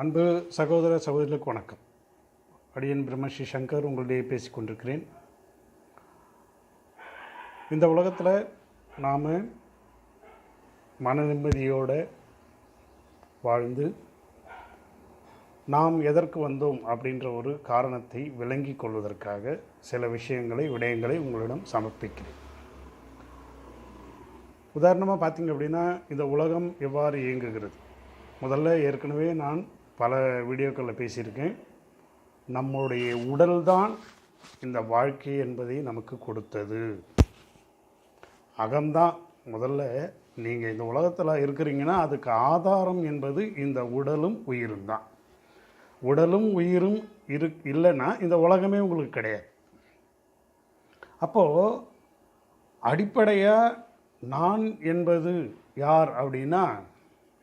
அன்பு சகோதர சகோதரிகளுக்கு வணக்கம். அடியன் பிரம்மஸ்ரீ சங்கர் உங்களிடையே பேசிக் கொண்டிருக்கிறேன். இந்த உலகத்தில் நாம் மன நிம்மதியோடு வாழ்ந்து நாம் எதற்கு வந்தோம் அப்படின்ற ஒரு காரணத்தை விளங்கி கொள்வதற்காக சில விஷயங்களை விடயங்களை உங்களிடம் சமர்ப்பிக்கிறேன். உதாரணமாக பார்த்தீங்க அப்படின்னா இந்த உலகம் எவ்வாறு இயங்குகிறது? முதல்ல ஏற்கனவே நான் பல வீடியோக்களில் பேசியிருக்கேன். நம்முடைய உடல்தான் இந்த வாழ்க்கை என்பதை நமக்கு கொடுத்தது. அகம்தான். முதல்ல நீங்கள் இந்த உலகத்தில் இருக்கிறீங்கன்னா அதுக்கு ஆதாரம் என்பது இந்த உடலும் உயிரும் தான். உடலும் உயிரும் இரு இல்லைன்னா இந்த உலகமே உங்களுக்கு கிடையாது. அப்போது அடிப்படையாக நான் என்பது யார் அப்படின்னா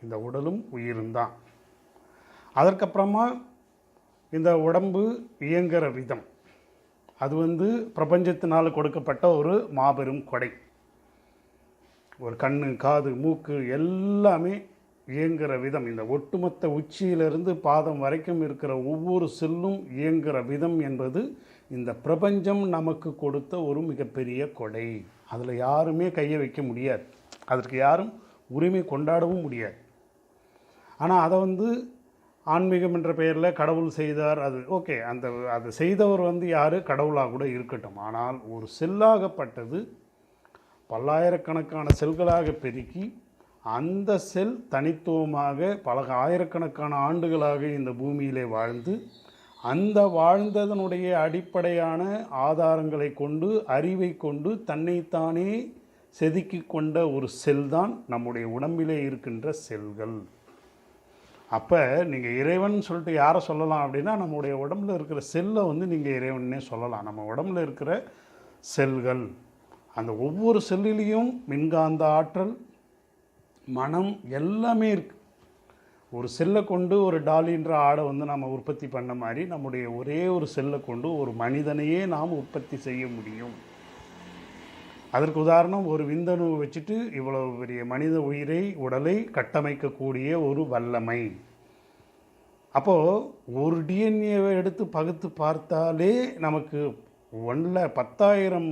இந்த உடலும் உயிரும் தான். அதற்கப்புறமா இந்த உடம்பு இயங்குகிற விதம். அது வந்து பிரபஞ்சத்தினால் கொடுக்கப்பட்ட ஒரு மாபெரும் கொடை. ஒரு கண் காது மூக்கு எல்லாமே இயங்குகிற விதம். இந்த ஒட்டுமொத்த உச்சியிலிருந்து பாதம் வரைக்கும் இருக்கிற ஒவ்வொரு செல்லும் இயங்குகிற விதம் என்பது இந்த பிரபஞ்சம் நமக்கு கொடுத்த ஒரு மிகப்பெரிய கொடை. அதில் யாருமே கையை வைக்க முடியாது. அதற்கு யாரும் உரிமை கொண்டாடவும் முடியாது. ஆனால் அதை வந்து ஆன்மீகம் என்ற பெயரில் கடவுள் செய்தார். அது ஓகே அந்த அது செய்தவர் வந்து யார்? கடவுளாக கூட இருக்கட்டும். ஆனால் ஒரு செல்லாகப்பட்டது பல்லாயிரக்கணக்கான செல்களாக பெருக்கி அந்த செல் தனித்துவமாக பல ஆயிரக்கணக்கான ஆண்டுகளாக இந்த பூமியிலே வாழ்ந்து அந்த வாழ்ந்ததனுடைய அடிப்படையான ஆதாரங்களை கொண்டு அறிவை கொண்டு தன்னைத்தானே செதுக்கி கொண்ட ஒரு செல் தான் நம்முடைய உடம்பிலே இருக்கின்ற செல்கள். அப்போ நீங்கள் இறைவன் சொல்லிட்டு யாரை சொல்லலாம் அப்படின்னா நம்முடைய உடம்புல இருக்கிற செல்லை வந்து நீங்கள் இறைவன்னே சொல்லலாம். நம்ம உடம்புல இருக்கிற செல்கள் அந்த ஒவ்வொரு செல்லிலையும் மின்காந்த ஆற்றல் மனம் எல்லாமே இருக்குது ஒரு செல்லை கொண்டு ஒரு டாலின்ற ஆடை வந்து நம்ம உற்பத்தி பண்ண மாதிரி நம்முடைய ஒரே ஒரு செல்லை கொண்டு ஒரு மனிதனையே நாம் உற்பத்தி செய்ய முடியும். அதற்கு உதாரணம் ஒரு விந்தணுவை வச்சுட்டு இவ்வளவு பெரிய மனித உயிரை உடலை கட்டமைக்கக்கூடிய ஒரு வல்லமை. அப்போது ஒரு டிஎன்ஏவை எடுத்து பகுத்து பார்த்தாலே நமக்கு ஒன்றில் பத்தாயிரம்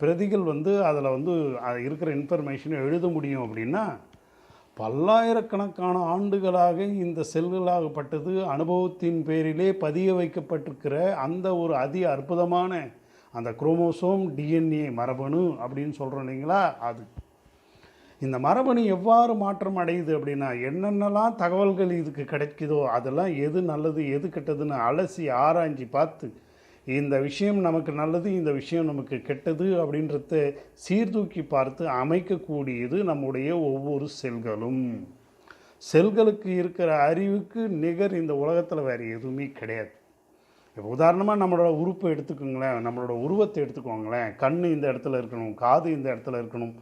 பிரதிகள் வந்து அதில் வந்து அது இருக்கிற இன்ஃபர்மேஷனை எழுத முடியும் அப்படின்னா பல்லாயிரக்கணக்கான ஆண்டுகளாக இந்த செல்களாகப்பட்டது அனுபவத்தின் பேரிலே பதிய வைக்கப்பட்டிருக்கிற அந்த ஒரு அதி அற்புதமான அந்த குரோமோசோம் டிஎன்ஏ மரபணு அப்படின்னு சொல்கிறோம் இல்லைங்களா? அது இந்த மரபணு எவ்வாறு மாற்றம் அடையுது அப்படின்னா என்னென்னலாம் தகவல்கள் இதுக்கு கிடைக்குதோ அதெல்லாம் எது நல்லது எது கெட்டதுன்னு அலசி ஆராய்ஞ்சி பார்த்து இந்த விஷயம் நமக்கு நல்லது இந்த விஷயம் நமக்கு கெட்டது அப்படின்றத சீர்தூக்கி பார்த்து அமைக்கக்கூடியது நம்முடைய ஒவ்வொரு செல்களும். செல்களுக்கு இருக்கிற அறிவுக்கு நிகர் இந்த உலகத்தில் வேறு எதுவுமே கிடையாது. இப்போ உதாரணமாக நம்மளோட உறுப்பை எடுத்துக்கோங்களேன் நம்மளோட உருவத்தை எடுத்துக்கோங்களேன். கண் இந்த இடத்துல இருக்கணும் காது இந்த இடத்துல இருக்கணும்.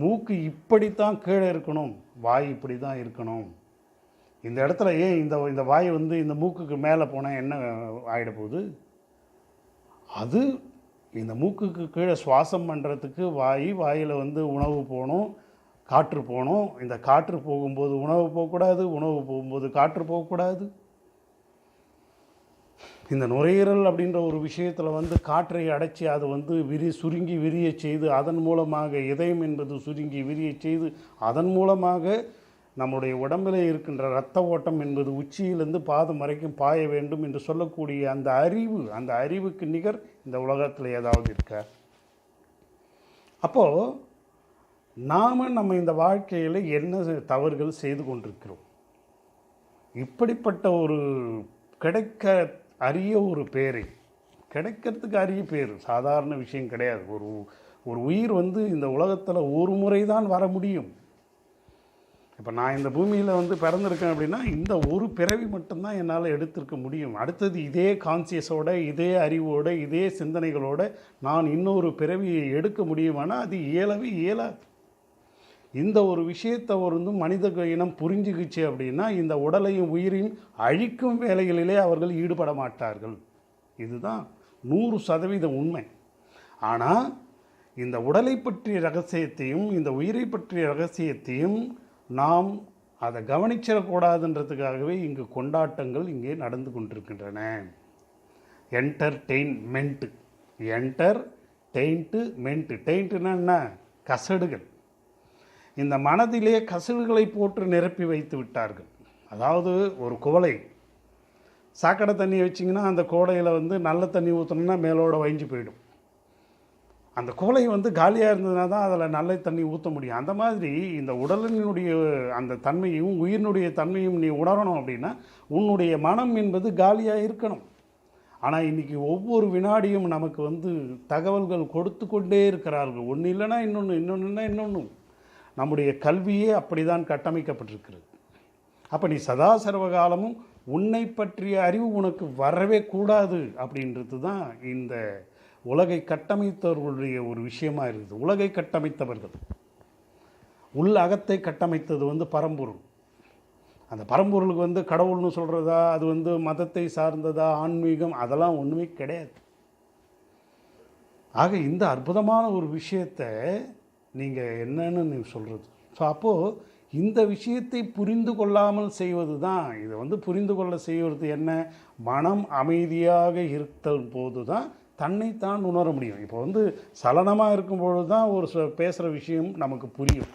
மூக்கு இப்படித்தான் கீழே இருக்கணும் வாய் இப்படி தான் இருக்கணும். இந்த இடத்துல ஏன் இந்த இந்த வாய் வந்து இந்த மூக்குக்கு மேலே போனால் என்ன ஆகிட போகுது? அது இந்த மூக்குக்கு கீழே சுவாசம் பண்ணுறதுக்கு வாய் வாயில் வந்து உணவு போகணும் காற்று போகணும். இந்த காற்று போகும்போது உணவு போகக்கூடாது உணவு போகும்போது காற்று போகக்கூடாது. இந்த நுரையீரல் அப்படின்ற ஒரு விஷயத்தில் வந்து காற்றை அடைச்சி அது வந்து விரி சுருங்கி விரிய செய்து அதன் மூலமாக இதயம் என்பது சுருங்கி விரிய செய்து அதன் மூலமாக நம்முடைய உடம்பில் இருக்கின்ற இரத்த ஓட்டம் என்பது உச்சியிலிருந்து பாதம் வரைக்கும் பாய வேண்டும் என்று சொல்லக்கூடிய அந்த அறிவு அந்த அறிவுக்கு நிகர் இந்த உலகத்தில் ஏதாவது இருக்க? அப்போது நாம் நம்ம இந்த வாழ்க்கையில் என்ன தவறுகள் செய்து கொண்டிருக்கிறோம்? இப்படிப்பட்ட ஒரு கிடைக்க அரிய ஒரு பேரை. கிடைக்கிறதுக்கு அரிய பேர். சாதாரண விஷயம் கிடையாது. ஒரு ஒரு உயிர் வந்து இந்த உலகத்தில் ஒரு முறை தான் வர முடியும். இப்போ நான் இந்த பூமியில் வந்து பிறந்திருக்கேன் அப்படின்னா இந்த ஒரு பிறவி மட்டும்தான் என்னால் எடுத்திருக்க முடியும். அடுத்தது இதே கான்சியஸோட இதே அறிவோட இதே சிந்தனைகளோட நான் இன்னொரு பிறவியை எடுக்க முடியுமானால் அது இயலவே இயலாது. இந்த ஒரு விஷயத்தை வந்து மனித இனம் புரிஞ்சுக்கிச்சு அப்படின்னா இந்த உடலையும் உயிரையும் அழிக்கும் வேலைகளிலே அவர்கள் ஈடுபட மாட்டார்கள். இதுதான் நூறு சதவீத உண்மை. ஆனால் இந்த உடலை பற்றிய ரகசியத்தையும் இந்த உயிரை பற்றிய ரகசியத்தையும் நாம் அதை கவனிச்சிடக்கூடாதுன்றதுக்காகவே இங்கு கொண்டாட்டங்கள் இங்கே நடந்து கொண்டிருக்கின்றன. என்டர்டெயின்மெண்ட்டு என்டர் டெயின்ட்டு மென்ட்டு டெயின்ட்டுன்னா என்ன? கசடுகள். இந்த மனதிலே கசிவுகளை போட்டு நிரப்பி வைத்து விட்டார்கள். அதாவது ஒரு குவளை. சாக்கடை தண்ணி வச்சிங்கன்னா அந்த கோடையில் வந்து நல்ல தண்ணி ஊற்றணும்னா மேலோட வைஞ்சு போயிடும். அந்த குவளை வந்து காலியாக இருந்ததுனா தான் அதில் நல்ல தண்ணி ஊற்ற முடியும். அந்த மாதிரி இந்த உடலினுடைய அந்த தன்மையும் உயிரினுடைய தன்மையும் நீ உணரணும் அப்படின்னா உன்னுடைய மனம் என்பது காலியாக இருக்கணும். ஆனால் இன்றைக்கி ஒவ்வொரு வினாடியும் நமக்கு வந்து தகவல்கள் கொடுத்து கொண்டே இருக்கிறார்கள். ஒன்று இல்லைன்னா இன்னொன்று இன்னொன்றுனா இன்னொன்று நம்முடைய கல்வியே அப்படி தான் கட்டமைக்கப்பட்டிருக்கிறது. அப்போ நீ சதா சர்வகாலமும் உன்னை பற்றிய அறிவு உனக்கு வரவே கூடாது அப்படின்றது தான் இந்த உலகை கட்டமைத்தவர்களுடைய ஒரு விஷயமா இருக்குது. உலகை கட்டமைத்தவர்கள். உள் அகத்தை கட்டமைத்தது வந்து பரம்பொருள். அந்த பரம்பொருளுக்கு வந்து கடவுள்னு சொல்கிறதா அது வந்து மதத்தை சார்ந்ததா ஆன்மீகம் அதெல்லாம் ஒன்றுமே கிடையாது. ஆக இந்த அற்புதமான ஒரு விஷயத்தை நீங்கள் என்னன்னு நீ சொல்கிறது ஸோ அப்போது இந்த விஷயத்தை புரிந்து கொள்ளாமல் செய்வது தான் இதை வந்து புரிந்து கொள்ள செய்வது என்ன? மனம் அமைதியாக இருத்தல் போது தான் தன்னைத்தான் உணர முடியும். இப்போ வந்து சலனமாக இருக்கும்பொழுது தான் ஒரு பேசுகிற விஷயம் நமக்கு புரியும்.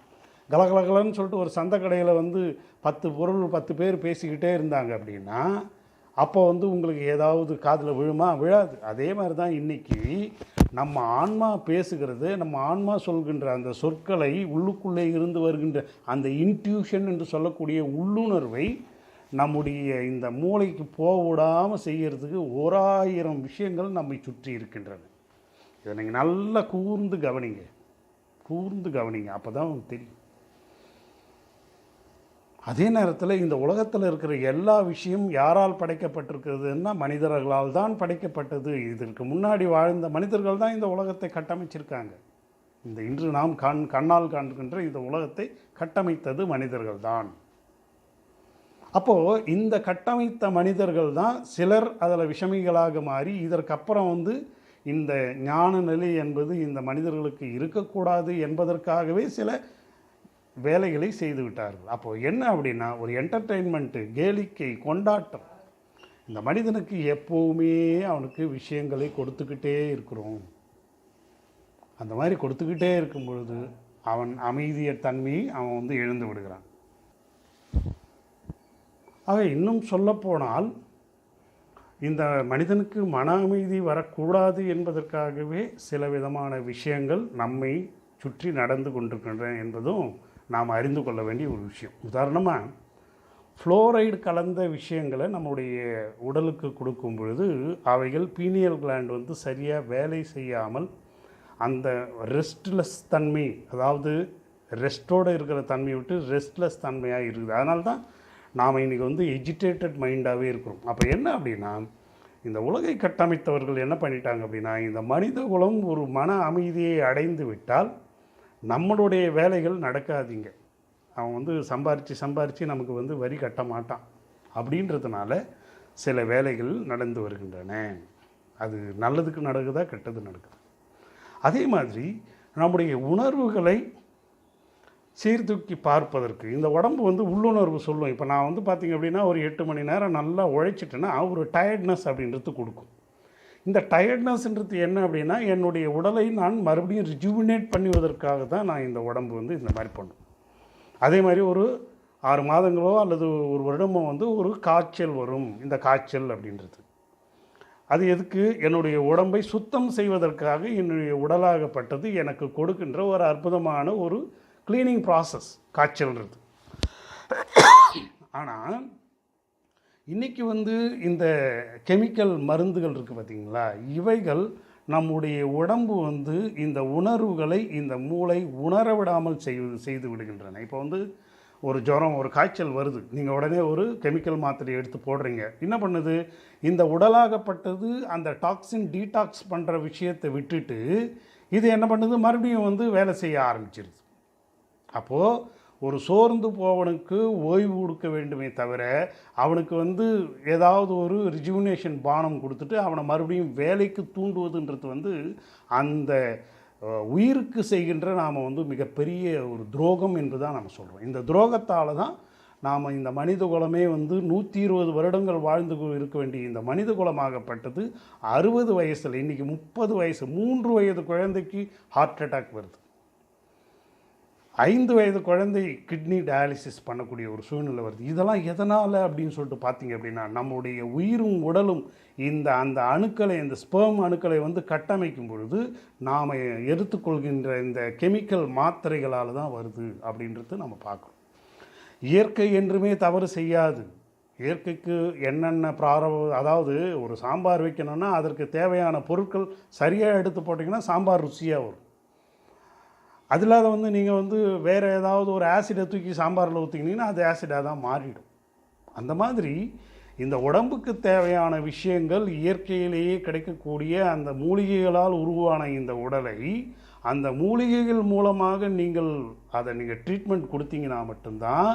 கலகலகலன்னு சொல்லிட்டு ஒரு சந்தை கடையில் வந்து பத்து பொருள் பத்து பேர் பேசிக்கிட்டே இருந்தாங்க அப்படின்னா அப்போ வந்து உங்களுக்கு ஏதாவது காதில் விழுமா? விழாது. அதே மாதிரி தான் இன்றைக்கி நம்ம ஆன்மா பேசுகிறது நம்ம ஆன்மா சொல்கின்ற அந்த சொற்களை உள்ளுக்குள்ளே இருந்து வருகின்ற அந்த இன்ட்யூஷன் என்று சொல்லக்கூடிய உள்ளுணர்வை நம்முடைய இந்த மூளைக்கு போக விடாமல் செய்கிறதுக்கு ஓராயிரம் விஷயங்கள் நம்மை சுற்றி இருக்கின்றன. இதை நீங்கள் நல்லா கூர்ந்து கவனிங்க. கூர்ந்து கவனிங்க. அப்போ தான் உங்களுக்கு தெரியும். அதே நேரத்தில் இந்த உலகத்தில் இருக்கிற எல்லா விஷயம் யாரால் படைக்கப்பட்டிருக்கிறதுன்னா மனிதர்களால் தான் படைக்கப்பட்டது. இதற்கு முன்னாடி வாழ்ந்த மனிதர்கள் தான் இந்த உலகத்தை கட்டமைச்சிருக்காங்க. இந்த இன்று நாம் கண் கண்ணால் காண்கின்ற இந்த உலகத்தை கட்டமைத்தது மனிதர்கள் தான். அப்போது இந்த கட்டமைத்த மனிதர்கள் தான் சிலர் அதில் விஷமிகளாக மாறி இதற்கப்புறம் வந்து இந்த ஞான நிலை என்பது இந்த மனிதர்களுக்கு இருக்கக்கூடாது என்பதற்காகவே சில வேலைகளை செய்து விட்டார்கள். அப்போது என்ன அப்படின்னா ஒரு என்டர்டெயின்மெண்ட்டு கேளிக்கை கொண்டாட்டம். இந்த மனிதனுக்கு எப்போவுமே அவனுக்கு விஷயங்களை கொடுத்துக்கிட்டே இருக்கிறோம். அந்த மாதிரி கொடுத்துக்கிட்டே இருக்கும் பொழுது அவன் அமைதிய தன்மையை அவன் வந்து எழுந்து விடுகிறான். ஆக இன்னும் சொல்லப்போனால் இந்த மனிதனுக்கு மன அமைதி வரக்கூடாது என்பதற்காகவே சில விதமான விஷயங்கள் நம்மை சுற்றி நடந்து கொண்டிருக்கின்றன என்பதும் நாம் அறிந்து கொள்ள வேண்டிய ஒரு விஷயம். உதாரணமாக ஃப்ளோரைடு கலந்த விஷயங்களை நம்முடைய உடலுக்கு கொடுக்கும் பொழுது அவைகள் பீனியல் கிளாண்ட் வந்து சரியாக வேலை செய்யாமல் அந்த ரெஸ்ட்லெஸ் தன்மை அதாவது ரெஸ்ட்டோடு இருக்கிற தன்மையை விட்டு ரெஸ்ட்லெஸ் தன்மையாக இருக்குது. அதனால தான் நாம் இன்றைக்கி வந்து எஜிடேட்டட் மைண்டாகவே இருக்கிறோம். அப்போ என்ன அப்படின்னா இந்த உலகை கட்டமைத்தவர்கள் என்ன பண்ணிட்டாங்க அப்படின்னா இந்த மனித குலம் ஒரு மன அமைதியை அடைந்து விட்டால் நம்மளுடைய வேலைகள் நடக்காதீங்க. அவன் வந்து சம்பாரித்து சம்பாரித்து நமக்கு வந்து வரி கட்ட மாட்டான். அப்படின்றதுனால சில வேலைகள் நடந்து வருகின்றன. அது நல்லதுக்கு நடக்குதா கெட்டது நடக்குது? அதே மாதிரி நம்முடைய உணர்வுகளை சீர்தூக்கி பார்ப்பதற்கு இந்த உடம்பு வந்து உள்ளுணர்வு சொல்லும். இப்போ நான் வந்து பார்த்திங்க அப்படின்னா ஒரு எட்டு மணி நேரம் நல்லா உழைச்சிட்டேன்னா ஒரு டயர்ட்னஸ் அப்படின்றது கொடுக்கும். இந்த டயர்ட்னஸ்ன்றது என்ன அப்படின்னா என்னுடைய உடலை நான் மறுபடியும் ரிஜுவினேட் பண்ணுவதற்காக தான் நான் இந்த உடம்பு வந்து இந்த மாதிரி பண்ணும். அதே மாதிரி ஒரு ஆறு மாதங்களோ அல்லது ஒரு வருடமோ வந்து ஒரு காய்ச்சல் வரும். இந்த காய்ச்சல் அப்படின்றது. அது எதுக்கு? என்னுடைய உடம்பை சுத்தம் செய்வதற்காக என்னுடைய உடலாகப்பட்டது எனக்கு கொடுக்கின்ற ஒரு அற்புதமான ஒரு க்ளீனிங் ப்ராசஸ் காய்ச்சல்ன்றது. ஆனால் இன்றைக்கி வந்து இந்த கெமிக்கல் மருந்துகள் இருக்குது பார்த்திங்களா? இவைகள் நம்முடைய உடம்பு வந்து இந்த உணர்வுகளை இந்த மூளை உணர விடாமல் செய்வது செய்து விடுகின்றன. இப்போ வந்து ஒரு ஜுரம் ஒரு காய்ச்சல் வருது. நீங்கள் உடனே ஒரு கெமிக்கல் மாத்திரை எடுத்து போடுறீங்க. என்ன பண்ணுது? இந்த உடலாகப்பட்டது அந்த டாக்ஸின் டீடாக்ஸ் பண்ணுற விஷயத்தை விட்டுட்டு இது என்ன பண்ணுது? மறுபடியும் வந்து வேலை செய்ய ஆரம்பிச்சிருது. அப்போது ஒரு சோர்ந்து போவனுக்கு ஓய்வு கொடுக்க வேண்டுமே தவிர அவனுக்கு வந்து ஏதாவது ஒரு ரிஜுவினேஷன் பானம் கொடுத்துட்டு அவனை மறுபடியும் வேலைக்கு தூண்டுவதுன்றது வந்து அந்த உயிருக்கு செய்கின்ற நாம் வந்து மிகப்பெரிய ஒரு துரோகம் என்று தான் நம்ம சொல்கிறோம் இந்த துரோகத்தால் தான் நாம் இந்த மனித குலமே வந்து நூற்றி இருபது வருடங்கள் வாழ்ந்து இருக்க வேண்டிய இந்த மனித குலமாகப்பட்டது. அறுபது வயசில் இன்றைக்கி முப்பது வயசு மூன்று வயது குழந்தைக்கு ஹார்ட் அட்டாக் வருது. ஐந்து வயது குழந்தை கிட்னி டயாலிசிஸ் பண்ணக்கூடிய ஒரு சூழ்நிலை வருது. இதெல்லாம் எதனால் அப்படின்னு சொல்லிட்டு பார்த்தீங்க அப்படின்னா நம்முடைய உயிரும் உடலும் இந்த அந்த அணுக்களை இந்த ஸ்பெர்ம் அணுக்களை வந்து கட்டமைக்கும் பொழுது நாம் எடுத்துக்கொள்கின்ற இந்த கெமிக்கல் மாத்திரைகளால் தான் வருது அப்படின்றது நம்ம பார்க்கணும். இயற்கை என்றுமே தவறு செய்யாது. இயற்கைக்கு என்னென்ன பிராரம் அதாவது ஒரு சாம்பார் வைக்கணும்னா அதற்கு தேவையான பொருட்கள் சரியாக எடுத்து போட்டிங்கன்னா சாம்பார் ருசியாக வரும். அது இல்லாத வந்து நீங்கள் வந்து வேறு ஏதாவது ஒரு ஆசிடை தூக்கி சாம்பாரில் ஊற்றிக்கினீங்கன்னா அது ஆசிடாக தான் மாறிடும். அந்த மாதிரி இந்த உடம்புக்கு தேவையான விஷயங்கள் இயற்கையிலேயே கிடைக்கக்கூடிய அந்த மூலிகைகளால் உருவான இந்த உடலை அந்த மூலிகைகள் மூலமாக நீங்கள் அதை நீங்கள் ட்ரீட்மெண்ட் கொடுத்தீங்கன்னா மட்டும்தான்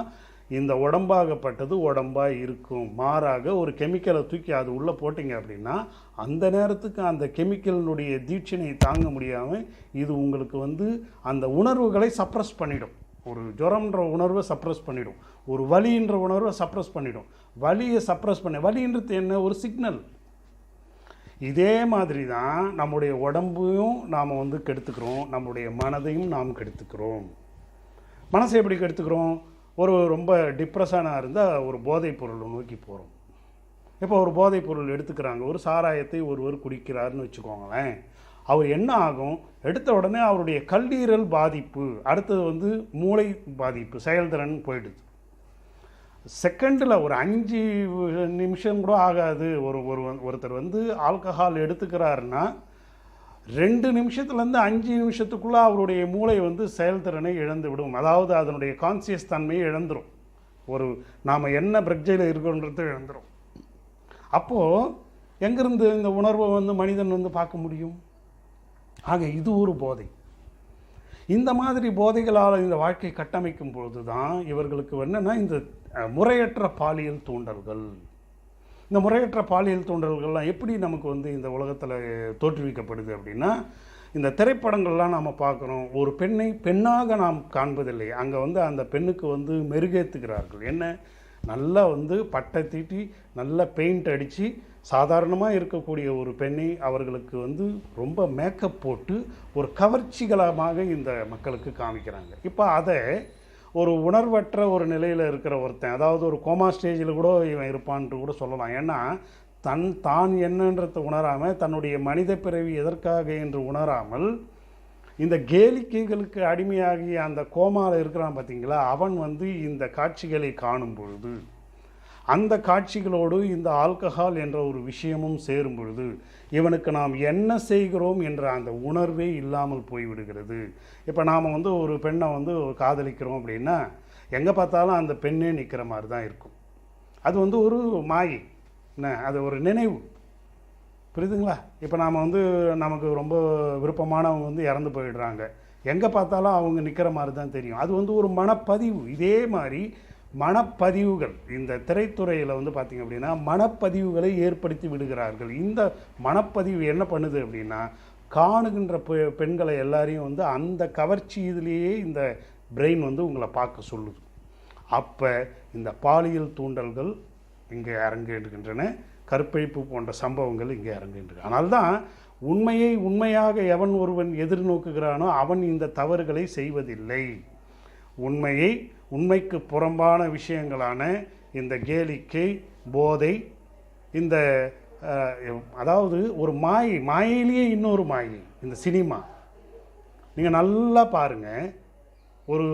இந்த உடம்பாகப்பட்டது உடம்பாக இருக்கும். மாறாக ஒரு கெமிக்கலை தூக்கி அது உள்ளே போட்டிங்க அப்படின்னா அந்த நேரத்துக்கு அந்த கெமிக்கலினுடைய தீட்சணையை தாங்க முடியாமல் இது உங்களுக்கு வந்து அந்த உணர்வுகளை சப்ரஸ் பண்ணிடும். ஒரு ஜுரம்ன்ற உணர்வை சப்ரஸ் பண்ணிடும். ஒரு வலின்ற உணர்வை சப்ரஸ் பண்ணிடும். வலியை சப்ரஸ் பண்ண வலின்றது என்ன? ஒரு சிக்னல் இதே மாதிரி தான் நம்முடைய உடம்பையும் நாம் வந்து கெடுத்துக்கிறோம். நம்முடைய மனதையும் நாம் கெடுத்துக்கிறோம். மனசை எப்படி கெடுத்துக்கிறோம்? ஒரு ரொம்ப டிப்ரெஷனாக இருந்தால் ஒரு போதைப் பொருளை நோக்கி போகிறோம் இப்போ ஒரு போதைப் பொருள் எடுத்துக்கிறாங்க. ஒரு சாராயத்தை ஒருவர் குடிக்கிறாருன்னு வச்சுக்கோங்களேன். அவர் என்ன ஆகும்? எடுத்த உடனே அவருடைய கல்லீரல் பாதிப்பு அடுத்தது வந்து மூளை பாதிப்பு செயல்திறன் போயிடுது. செகண்டில் ஒரு அஞ்சு நிமிஷம் கூட ஆகாது. ஒரு ஒரு ஒருத்தர் வந்து ஆல்கஹால் எடுத்துக்கிறாருன்னா ரெண்டு நிமிஷத்துலேருந்து அஞ்சு நிமிஷத்துக்குள்ளே அவருடைய மூளை வந்து செயல்திறனை இழந்து விடும் அதாவது அதனுடைய கான்சியஸ் தன்மையை இழந்துரும். ஒரு நாம் என்ன பிரக்ஜையில் இருக்கோன்றது இழந்துடும் அப்போது எங்கேருந்து இந்த உணர்வை வந்து மனிதன் வந்து பார்க்க முடியும்? ஆக இது ஒரு போதை. இந்த மாதிரி போதைகளால் இந்த வாழ்க்கை கட்டமைக்கும் பொழுது தான் இவர்களுக்கு என்னென்னா இந்த முறையற்ற பாலியல் தூண்டல்கள். இந்த முறையற்ற பாலியல் தூண்டல்கள்லாம் எப்படி நமக்கு வந்து இந்த உலகத்தில் தோற்றுவிக்கப்படுது அப்படின்னா இந்த திரைப்படங்கள்லாம் நாம் பார்க்குறோம். ஒரு பெண்ணை பெண்ணாக நாம் காண்பதில்லை. அங்கே வந்து அந்த பெண்ணுக்கு வந்து மெருகேற்றுகிறார்கள் என்ன? நல்லா வந்து பட்டை தீட்டி நல்ல பெயிண்ட் அடித்து சாதாரணமாக இருக்கக்கூடிய ஒரு பெண்ணை அவர்களுக்கு வந்து ரொம்ப மேக்கப் போட்டு ஒரு கவர்ச்சிகரமாக இந்த மக்களுக்கு காமிக்கிறாங்க. இப்போ அதை ஒரு உணர்வற்ற ஒரு நிலையில் இருக்கிற ஒருத்தன் அதாவது ஒரு கோமா ஸ்டேஜில் கூட இவன் இருப்பான்ட்டு கூட சொல்லலாம். ஏன்னா தன் தான் என்னன்றதை உணராமல் தன்னுடைய மனித பிறவி எதற்காக என்று உணராமல் இந்த கேளிக்கைகளுக்கு அடிமையாகி அந்த கோமாவில் இருக்கிறான் பார்த்தீங்களா அவன் வந்து இந்த காட்சிகளை காணும் பொழுது. அந்த காட்சிகளோடு இந்த ஆல்கஹால் என்ற ஒரு விஷயமும் சேரும் பொழுது இவனுக்கு நாம் என்ன செய்கிறோம் என்ற அந்த உணர்வே இல்லாமல் போய்விடுகிறது. இப்போ நாம் வந்து ஒரு பெண்ணை வந்து காதலிக்கிறோம் அப்படின்னா எங்கே பார்த்தாலும் அந்த பெண்ணே நிற்கிற மாதிரி தான் இருக்கும். அது வந்து ஒரு மாயை என்ன? அது ஒரு நினைவு. புரியுதுங்களா? இப்போ நாம் வந்து நமக்கு ரொம்ப விருப்பமானவங்க வந்து இறந்து போயிடுறாங்க. எங்கே பார்த்தாலும் அவங்க நிற்கிற மாதிரி தான் தெரியும். அது வந்து ஒரு மனப்பதிவு. இதே மாதிரி மனப்பதிவுகள். இந்த திரைத்துறையில் வந்து பார்த்திங்க அப்படின்னா மனப்பதிவுகளை ஏற்படுத்தி விடுகிறார்கள். இந்த மனப்பதிவு என்ன பண்ணுது அப்படின்னா காணுகின்ற பெ- பெண்களை எல்லாரையும் வந்து அந்த கவர்ச்சி இதுலேயே இந்த பிரெயின் வந்து உங்களை பார்க்க சொல்லுது. அப்போ இந்த பாலியல் தூண்டல்கள் இங்கே அரங்கேறுகின்றன. கற்பழிப்பு போன்ற சம்பவங்கள் இங்கே அரங்கேறுகின்றன. ஆனால்தான் உண்மையை உண்மையாக எவன் ஒருவன் எதிர்நோக்குகிறானோ அவன் இந்த தவறுகளை செய்வதில்லை. உண்மையை உண்மைக்கு புறம்பான விஷயங்களான இந்த கேலிக்கை போதை இந்த அதாவது ஒரு மாயை மாயிலேயே இன்னொரு மாயை இந்த சினிமா. நீங்கள் நல்லா பாருங்கள் ஒரு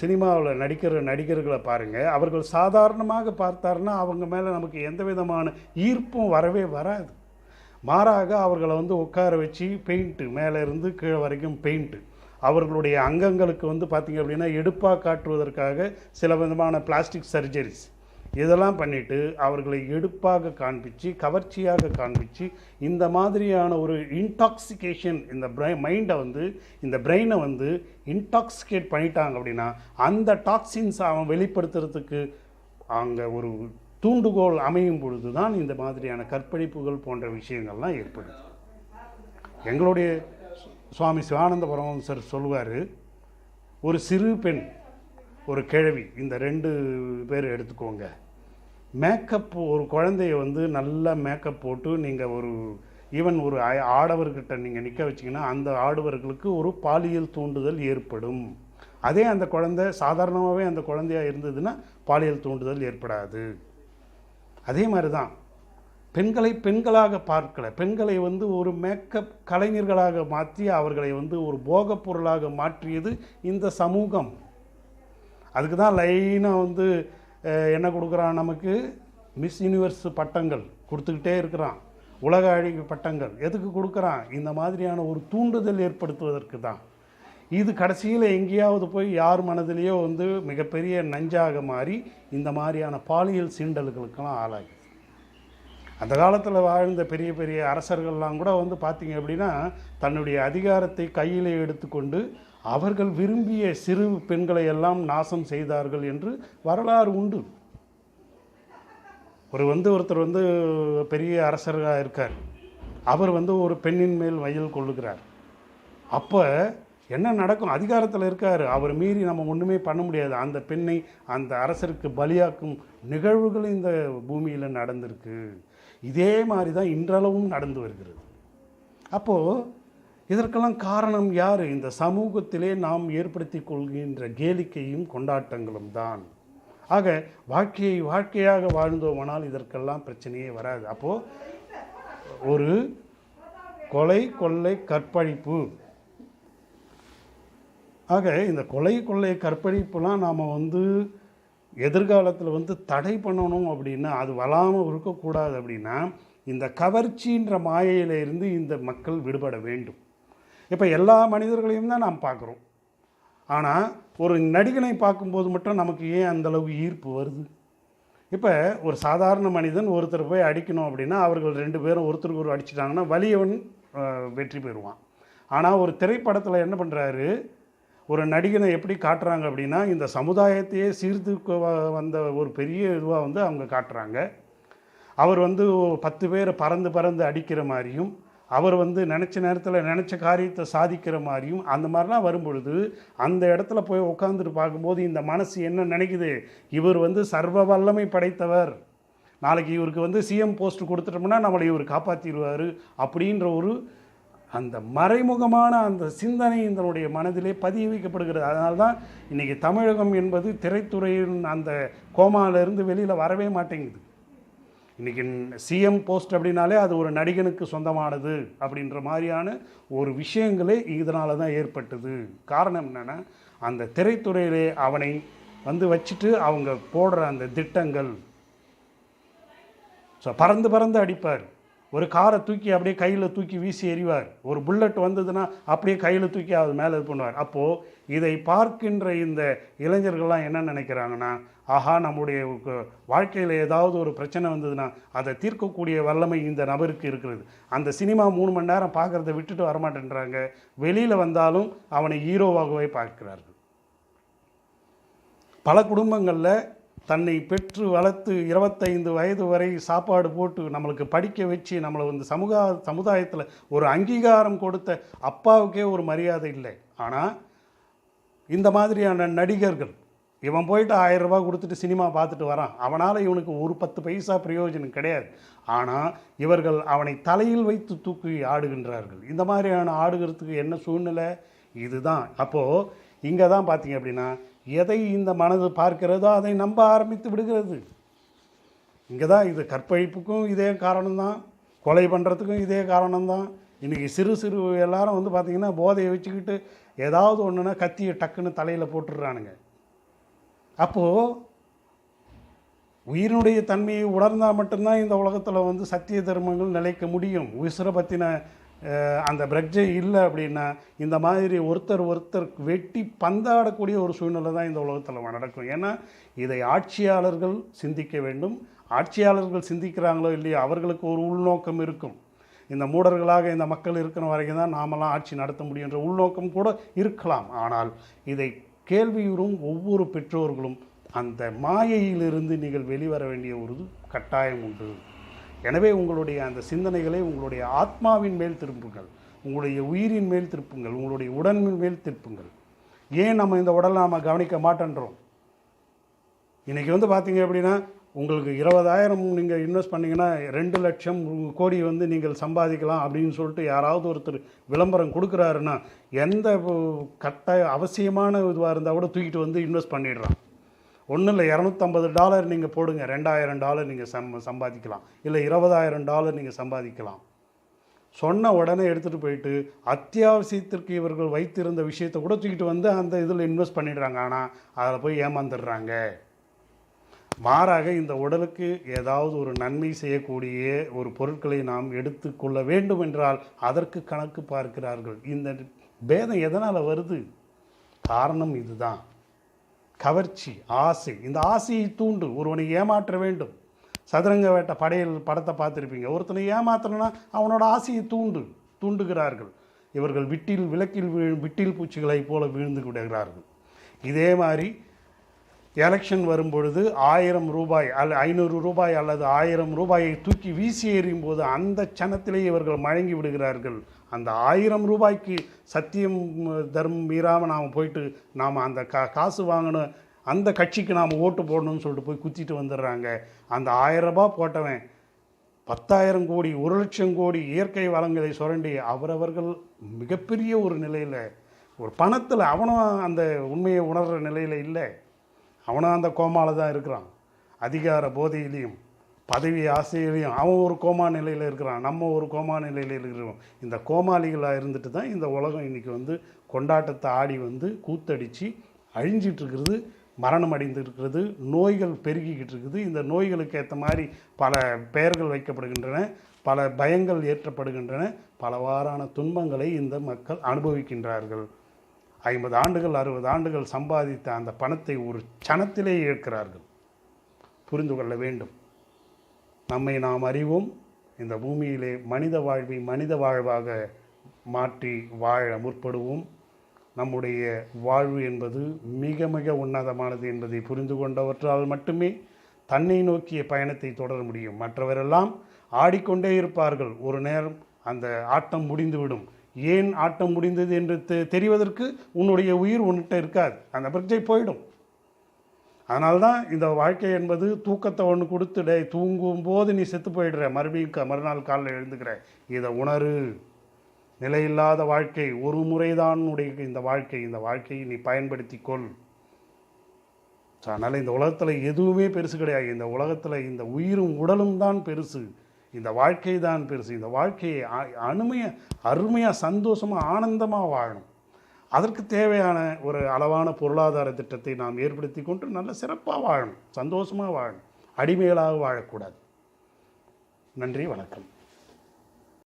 சினிமாவில் நடிக்கிற நடிகர்களை பாருங்கள் அவர்கள் சாதாரணமாக பார்த்தாருன்னா அவங்க மேலே நமக்கு எந்த விதமான ஈர்ப்பும் வரவே வராது. மாறாக அவர்களை வந்து உட்கார வச்சு பெயிண்ட்டு மேலே இருந்து கீழே வரைக்கும் பெயிண்ட்டு அவர்களுடைய அங்கங்களுக்கு வந்து பார்த்திங்க அப்படின்னா எடுப்பாக காட்டுவதற்காக சில விதமான பிளாஸ்டிக் சர்ஜரிஸ் இதெல்லாம் பண்ணிவிட்டு அவர்களை எடுப்பாக காண்பிச்சு கவர்ச்சியாக காண்பிச்சு இந்த மாதிரியான ஒரு இன்டாக்சிகேஷன் இந்த பிரை மைண்டை வந்து இந்த பிரெயினை வந்து இன்டாக்சிகேட் பண்ணிட்டாங்க அப்படின்னா அந்த டாக்ஸின்ஸ் அவன் வெளிப்படுத்துறதுக்கு அங்கே ஒரு தூண்டுகோல் அமையும் பொழுது தான் இந்த மாதிரியான கற்பழிப்புகள் போன்ற விஷயங்கள்லாம் ஏற்படுது. எங்களுடைய சுவாமி சிவானந்த பரமஹம்சர் சொல்லுவார் ஒரு சிறு பெண் ஒரு கிழவி இந்த ரெண்டு பேர் எடுத்துக்கோங்க. மேக்கப் ஒரு குழந்தைய வந்து நல்லா மேக்கப் போட்டு நீங்கள் ஒரு ஈவன் ஒரு ஆடவர்கிட்ட நீங்கள் நிற்க வச்சிங்கன்னா அந்த ஆடவர்களுக்கு ஒரு பாலியல் தூண்டுதல் ஏற்படும். அதே அந்த குழந்தை சாதாரணமாகவே அந்த குழந்தையா இருந்ததுன்னா பாலியல் தூண்டுதல் ஏற்படாது. அதே மாதிரி தான் பெண்களை பெண்களாக பார்க்கல. பெண்களை வந்து ஒரு மேக்கப் கலைஞர்களாக மாற்றி அவர்களை வந்து ஒரு போகப் பொருளாக மாற்றியது இந்த சமூகம். அதுக்கு தான் லைனாக வந்து என்ன கொடுக்குறான் நமக்கு? மிஸ் யூனிவர்ஸ் பட்டங்கள் கொடுத்துக்கிட்டே இருக்கிறான். உலக அழகி பட்டங்கள் எதுக்கு கொடுக்குறான்? இந்த மாதிரியான ஒரு தூண்டுதல் ஏற்படுத்துவதற்கு தான். இது கடைசியில் எங்கேயாவது போய் யார் மனதிலேயோ வந்து மிகப்பெரிய நஞ்சாக மாறி இந்த மாதிரியான பாலியல் சீண்டல்களுக்கெல்லாம் ஆளாகி. அந்த காலத்தில் வாழ்ந்த பெரிய பெரிய அரசர்கள்லாம் கூட வந்து பார்த்தீங்க அப்படின்னா தன்னுடைய அதிகாரத்தை கையில் எடுத்துக்கொண்டு அவர்கள் விரும்பிய சிறு பெண்களை எல்லாம் நாசம் செய்தார்கள் என்று வரலாறு உண்டு. ஒரு வந்து ஒருத்தர் வந்து பெரிய அரசராக இருக்கார். அவர் வந்து ஒரு பெண்ணின் மேல் வயல் கொள்ளுகிறார். அப்போ என்ன நடக்கும்? அதிகாரத்தில் இருக்கார். அவர் மீறி நம்ம ஒன்றுமே பண்ண முடியாது. அந்த பெண்ணை அந்த அரசருக்கு பலியாக்கும் நிகழ்வுகள் இந்த பூமியில் நடந்திருக்கு. இதே மாதிரி தான் இன்றளவும் நடந்து வருகிறது. அப்போது இதற்கெல்லாம் காரணம் யார்? இந்த சமூகத்திலே நாம் ஏற்படுத்தி கொள்கின்ற கேளிக்கையும் கொண்டாட்டங்களும் தான். ஆக வாழ்க்கையை வாழ்க்கையாக வாழ்ந்தோமானால் இதற்கெல்லாம் பிரச்சனையே வராது. அப்போது ஒரு கொலை கொள்ளை கற்பழிப்பு. ஆக இந்த கொலை கொள்ளை கற்பழிப்புலாம் நாம் வந்து எதிர்காலத்தில் வந்து தடை பண்ணணும் அப்படின்னா அது வளாமல் இருக்கக்கூடாது அப்படின்னா இந்த கவர்ச்சின்ற மாயையிலிருந்து இந்த மக்கள் விடுபட வேண்டும். இப்போ எல்லா மனிதர்களையும் தான் நாம் பார்க்குறோம். ஆனால் ஒரு நடிகனை பார்க்கும்போது மட்டும் நமக்கு ஏன் அந்த அளவுக்கு ஈர்ப்பு வருது? இப்போ ஒரு சாதாரண மனிதன் ஒருத்தர் போய் அடிக்கணும் அப்படின்னா அவர்கள் ரெண்டு பேரும் ஒருத்தருக்கு ஒரு அடிச்சிட்டாங்கன்னா வலியவன் வெற்றி பெறுவான். ஆனால் ஒரு திரைப்படத்தில் என்ன பண்ணுறாரு ஒரு நடிகனை எப்படி காட்டுறாங்க அப்படின்னா இந்த சமுதாயத்தையே சீர்தூக்க வந்த ஒரு பெரிய இதுவாக வந்து அவங்க காட்டுறாங்க. அவர் வந்து பத்து பேரை பறந்து பறந்து அடிக்கிற மாதிரியும் அவர் வந்து நினச்ச நேரத்தில் நினச்ச காரியத்தை சாதிக்கிற மாதிரியும் அந்த மாதிரிலாம் வரும்பொழுது அந்த இடத்துல போய் உட்காந்துட்டு பார்க்கும்போது இந்த மனசு என்ன நினைக்குது? இவர் வந்து சர்வ வல்லமை படைத்தவர். நாளைக்கு இவருக்கு வந்து சிஎம் போஸ்ட் கொடுத்துட்டோம்னா நம்மளை இவர் காப்பாற்றிடுவார் அப்படின்ற ஒரு அந்த மறைமுகமான அந்த சிந்தனை இதனுடைய மனதிலே பதிய வைக்கப்படுகிறது. அதனால தான் இன்றைக்கி தமிழகம் என்பது திரைத்துறையின் அந்த கோமாவிலிருந்து வெளியில் வரவே மாட்டேங்குது. இன்றைக்கி சிஎம் போஸ்ட் அப்படின்னாலே அது ஒரு நடிகனுக்கு சொந்தமானது அப்படின்ற மாதிரியான ஒரு விஷயங்களே இதனால தான் ஏற்பட்டது. காரணம் என்னென்னா அந்த திரைத்துறையிலே அவனை வந்து வச்சுட்டு அவங்க போடுற அந்த திட்டங்கள். ஸோ பறந்து பறந்து அடிப்பார். ஒரு காரை தூக்கி அப்படியே கையில் தூக்கி வீசி எறிவார். ஒரு புல்லட் வந்ததுன்னா அப்படியே கையில் தூக்கி அது மேலே இது பண்ணுவார். அப்போது இதை பார்க்கின்ற இந்த இளைஞர்கள்லாம் என்ன நினைக்கிறாங்கன்னா ஆஹா நம்முடைய வாழ்க்கையில் ஏதாவது ஒரு பிரச்சனை வந்ததுன்னா அதை தீர்க்கக்கூடிய வல்லமை இந்த நபருக்கு இருக்கிறது. அந்த சினிமா மூணு மணி நேரம் பார்க்குறத விட்டுட்டு வரமாட்டேன்றாங்க. வெளியில் வந்தாலும் அவனை ஹீரோவாகவே பார்க்கிறார்கள். பல குடும்பங்களில் தன்னை பெற்று வளர்த்து இருபத்தைந்து வயது வரை சாப்பாடு போட்டு நம்மளுக்கு படிக்க வச்சு நம்மளை வந்து சமூக சமுதாயத்தில் ஒரு அங்கீகாரம் கொடுத்த அப்பாவுக்கே ஒரு மரியாதை இல்லை. ஆனால் இந்த மாதிரியான நடிகர்கள் இவன் போயிட்டு ஆயிரம் ரூபாய் கொடுத்துட்டு சினிமா பார்த்துட்டு வரான். அவனால் இவனுக்கு ஒரு பத்து பைசா பிரயோஜனம் கிடையாது. ஆனால் இவர்கள் அவனை தலையில் வைத்து தூக்கி ஆடுகின்றார்கள். இந்த மாதிரியான ஆடுகிறதுக்கு என்ன சூழ்நிலை? இதுதான். அப்போது இங்கே தான் பார்த்தீங்க அப்படின்னா எதை இந்த மனது பார்க்கிறதோ அதை நம்ப ஆரம்பித்து விடுகிறது. இங்கே தான் இது கற்பழிப்புக்கும் இதே காரணம்தான் கொலை பண்ணுறதுக்கும் இதே காரணம்தான். இன்றைக்கி சிறு சிறு எல்லாரும் வந்து பார்த்திங்கன்னா போதையை வச்சுக்கிட்டு ஏதாவது ஒன்றுனா கத்தியை டக்குன்னு தலையில் போட்டுடுறானுங்க. அப்போது உயிரினுடைய தன்மையை உணர்ந்தால் மட்டும்தான் இந்த உலகத்தில் வந்து சத்திய தர்மங்கள் நிலைக்க முடியும். உசுரை பற்றின அந்த பிரக்ஜை இல்லை அப்படின்னா இந்த மாதிரி ஒருத்தர் ஒருத்தர் வெட்டி பந்தாடக்கூடிய ஒரு சூழ்நிலை தான் இந்த உலகத்தில் நடக்கும். ஏன்னா இதை ஆட்சியாளர்கள் சிந்திக்க வேண்டும். ஆட்சியாளர்கள் சிந்திக்கிறாங்களோ இல்லையோ அவர்களுக்கு ஒரு உள்நோக்கம் இருக்கும். இந்த மூடர்களாக இந்த மக்கள் இருக்கிற வரைக்கும் தான் நாமெல்லாம் ஆட்சி நடத்த முடியுன்ற உள்நோக்கம் கூட இருக்கலாம். ஆனால் இதை கேள்வியுறும் ஒவ்வொரு பெற்றோர்களும் அந்த மாயையிலிருந்து நீங்கள் வெளிவர வேண்டிய ஒரு கட்டாயம் உண்டு. எனவே உங்களுடைய அந்த சிந்தனைகளை உங்களுடைய ஆத்மாவின் மேல் திருப்புங்கள். உங்களுடைய உயிரின் மேல் திருப்புங்கள். உங்களுடைய உடம்பின் மேல் திருப்புங்கள். ஏன் நம்ம இந்த உடலை நாம் கவனிக்க மாட்டேன்றோம்? இன்றைக்கி வந்து பார்த்தீங்க அப்படின்னா உங்களுக்கு இருபதாயிரம் நீங்கள் இன்வெஸ்ட் பண்ணிங்கன்னா ரெண்டு லட்சம் கோடி வந்து நீங்கள் சம்பாதிக்கலாம் அப்படின்னு சொல்லிட்டு யாராவது ஒருத்தர் விளம்பரம் கொடுக்குறாருன்னா எந்த கட்டாய அவசியமான இதுவாக இருந்தால் கூட தூக்கிட்டு வந்து இன்வெஸ்ட் பண்ணிடுறான் ஒன்றும் இல்லை இரநூத்தம்பது டாலர் நீங்கள் போடுங்க ரெண்டாயிரம் டாலர் நீங்கள் சம் சம்பாதிக்கலாம். இல்லை இருபதாயிரம் டாலர் நீங்கள் சம்பாதிக்கலாம். சொன்ன உடனே எடுத்துகிட்டு போயிட்டு அத்தியாவசியத்திற்கு இவர்கள் வைத்திருந்த விஷயத்தை கூட தூக்கிட்டு வந்து அந்த இதில் இன்வெஸ்ட் பண்ணிடுறாங்க. ஆனால் அதில் போய் ஏமாந்துடுறாங்க. மாறாக இந்த உடலுக்கு ஏதாவது ஒரு நன்மை செய்யக்கூடிய ஒரு பொருட்களை நாம் எடுத்துக்கொள்ள வேண்டும் என்றால் அதற்கு கணக்கு பார்க்கிறார்கள். இந்த பேதம் எதனால் வருது? காரணம் இதுதான். கவர்ச்சி ஆசை. இந்த ஆசையை தூண்டு ஒருவனை ஏமாற்ற வேண்டும். சதுரங்க வேட்டை படையல் படத்தை பார்த்துருப்பீங்க. ஒருத்தனை ஏமாத்தணும்னா அவனோட ஆசையை தூண்டு தூண்டுகிறார்கள். இவர்கள் விட்டில் விளக்கில் விழும் விட்டில் பூச்சிகளைப் போல விழுந்து விடுகிறார்கள் இதே மாதிரி எலெக்ஷன் வரும்பொழுது ஆயிரம் ரூபாய் அல்ல ஐநூறு ரூபாய் அல்லது ஆயிரம் ரூபாயை தூக்கி வீசி எறியும் போது அந்த சனத்திலே இவர்கள் மழங்கி விடுகிறார்கள். அந்த ஆயிரம் ரூபாய்க்கு சத்தியம் தர்மம் மீறாமல் நாம் போயிட்டு நாம் அந்த கா காசு வாங்கணும் அந்த கட்சிக்கு நாம் ஓட்டு போடணும்னு சொல்லிட்டு போய் குத்திட்டு வந்துடுறாங்க. அந்த ஆயிரம் ரூபாய் போட்டவன் பத்தாயிரம் கோடி ஒரு லட்சம் கோடி இயற்கை வளங்களை சுரண்டி அவரவர்கள் மிகப்பெரிய ஒரு நிலையில் ஒரு பணத்தில் அவனும் அந்த உண்மையை உணர்கிற நிலையில் இல்லை. அவனும் அந்த கோமாவில் தான் இருக்கிறான். அதிகார போதையிலையும் பதவி ஆசையிலையும் அவன் ஒரு கோமா நிலையில் இருக்கிறான். நம்ம ஒரு கோமா நிலையில் இருக்கிறோம். இந்த கோமாளிகளாக இருந்துட்டு தான் இந்த உலகம் இன்றைக்கி வந்து கொண்டாட்டத்தை ஆடி வந்து கூத்தடிச்சு அழிஞ்சிட்ருக்கிறது மரணம் அடைந்திருக்கிறது நோய்கள் பெருகிக்கிட்டு இருக்குது. இந்த நோய்களுக்கு ஏற்ற மாதிரி பல பெயர்கள் வைக்கப்படுகின்றன பல பயங்கள் ஏற்றப்படுகின்றன பலவாறான துன்பங்களை இந்த மக்கள் அனுபவிக்கின்றார்கள். ஐம்பது ஆண்டுகள் அறுபது ஆண்டுகள் சம்பாதித்த அந்த பணத்தை ஒரு சனத்திலே இழக்கிறார்கள். புரிந்து கொள்ள வேண்டும். நம்மை நாம் அறிவோம் இந்த பூமியிலே மனித வாழ்வை மனித வாழ்வாக மாற்றி வாழ முற்படுவோம். நம்முடைய வாழ்வு என்பது மிக மிக உன்னதமானது என்பதை புரிந்து கொண்டவற்றால் மட்டுமே தன்னை நோக்கிய பயணத்தை தொடர முடியும். மற்றவரெல்லாம் ஆடிக்கொண்டே இருப்பார்கள். ஒரு நேரம் அந்த ஆட்டம் முடிந்துவிடும். ஏன் ஆட்டம் முடிந்தது என்று தெ- தெரிவதற்கு உன்னுடைய உயிர் உன்கிட்ட இருக்காது. அந்த பிரச்சனை போயிடும். அதனால்தான் இந்த வாழ்க்கை என்பது தூக்கத்தை ஒன்று கொடுத்து தூங்கும் போது நீ செத்து போயிடுற. மறுபடியும் க- மறுநாள் காலில் எழுந்துக்கிற இதை உணரு. நிலையில்லாத வாழ்க்கை ஒரு முறைதான் உடைய இந்த வாழ்க்கை. இந்த வாழ்க்கையை நீ பயன்படுத்தி கொள் ஸோ அதனால் இந்த உலகத்தில் எதுவுமே பெருசு கிடையாது. இந்த உலகத்தில் இந்த உயிரும் உடலும் தான் பெருசு. இந்த வாழ்க்கை தான் பெருசு. இந்த வாழ்க்கையை அ- அருமையாக அருமையாக சந்தோஷமாக ஆனந்தமாக வாழணும். அதற்கு தேவையான ஒரு அளவான பொருளாதார திட்டத்தை நாம் ஏற்படுத்தி கொண்டு நல்ல சிறப்பாக வாழணும். சந்தோஷமாக வாழணும். அடிமைகளாக வாழக்கூடாது. நன்றி வணக்கம்.